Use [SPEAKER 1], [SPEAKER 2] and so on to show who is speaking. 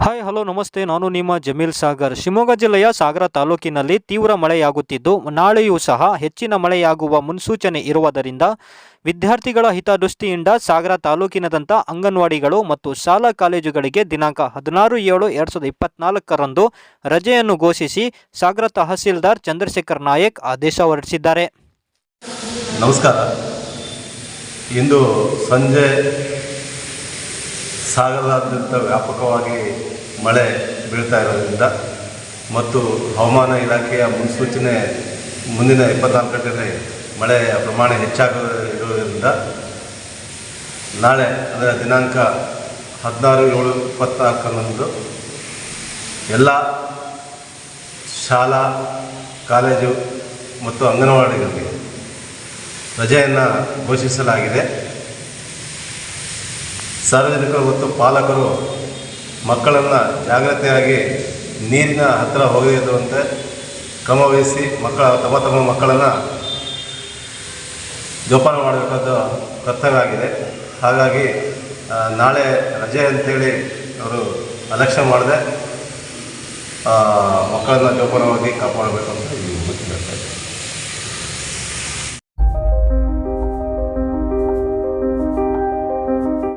[SPEAKER 1] Hi hello ನಮಸ್ತೆ. ನಾನು ನಿಮ್ಮ ಜಮೀಲ್ ಸಾಗರ್. ಶಿವಮೊಗ್ಗ ಜಿಲ್ಲೆಯ ಸಾಗರ ತಾಲೂಕಿನಲ್ಲಿ ತೀವ್ರ ಮಳೆಯಾಗುತ್ತಿದ್ದು, ನಾಳೆಯೂ ಸಹ ಹೆಚ್ಚಿನ ಮಳೆಯಾಗುವ ಮುನ್ಸೂಚನೆ ಇರುವುದರಿಂದ ವಿದ್ಯಾರ್ಥಿಗಳ ಹಿತದೃಷ್ಟಿಯಿಂದ ಸಾಗರ ತಾಲೂಕಿನದಂಥ ಅಂಗನವಾಡಿಗಳು ಮತ್ತು ಶಾಲಾ ಕಾಲೇಜುಗಳಿಗೆ ದಿನಾಂಕ ಹದಿನಾರು ಏಳು ಎರಡು ಸಾವಿರದ ಇಪ್ಪತ್ನಾಲ್ಕರಂದು ರಜೆಯನ್ನು ಘೋಷಿಸಿ ಸಾಗರ ತಹಸೀಲ್ದಾರ್ ಚಂದ್ರಶೇಖರ್ ನಾಯಕ್ ಆದೇಶ ಹೊರಡಿಸಿದ್ದಾರೆ.
[SPEAKER 2] ನಮಸ್ಕಾರ. ಇಂದು ಸಂಜೆ ಸಾಗರದಾದ್ಯಂತ ವ್ಯಾಪಕವಾಗಿ ಮಳೆ ಬೀಳ್ತಾ ಇರೋದ್ರಿಂದ ಮತ್ತು ಹವಾಮಾನ ಇಲಾಖೆಯ ಮುನ್ಸೂಚನೆ ಮುಂದಿನ ಇಪ್ಪತ್ನಾಲ್ಕು ಗಂಟೆಯಲ್ಲಿ ಮಳೆಯ ಪ್ರಮಾಣ ಹೆಚ್ಚಾಗಿರೋದ್ರಿಂದ ನಾಳೆ ಅಂದರೆ ದಿನಾಂಕ ಹದಿನಾರು, ಏಳು, ಇಪ್ಪತ್ನಾಲ್ಕರಂದು ಎಲ್ಲ ಶಾಲಾ, ಕಾಲೇಜು ಮತ್ತು ಅಂಗನವಾಡಿಗಳಿಗೆ ರಜೆಯನ್ನು ಘೋಷಿಸಲಾಗಿದೆ. ಸಾರ್ವಜನಿಕರು ಮತ್ತು ಪಾಲಕರು ಮಕ್ಕಳನ್ನು ಜಾಗ್ರತೆಯಾಗಿ ನೀರಿನ ಹತ್ತಿರ ಹೋಗದಿರುವಂತೆ ಕ್ರಮವಹಿಸಿ ಮಕ್ಕಳ ತಮ್ಮ ತಮ್ಮ ಮಕ್ಕಳನ್ನು ಜೋಪಾನ ಮಾಡಬೇಕಾದ ಕರ್ತವ್ಯ ಆಗಿದೆ ಹಾಗಾಗಿ ನಾಳೆ ರಜೆ ಅಂತೇಳಿ ಅವರು ಅಲಕ್ಷ್ಯ ಮಾಡದೆ ಮಕ್ಕಳನ್ನು ಜೋಪಾನವಾಗಿ ಕಾಪಾಡಬೇಕು ಅಂತ ಈ ಮಾತು ಹೇಳ್ತಾ ಇದ್ದೀನಿ.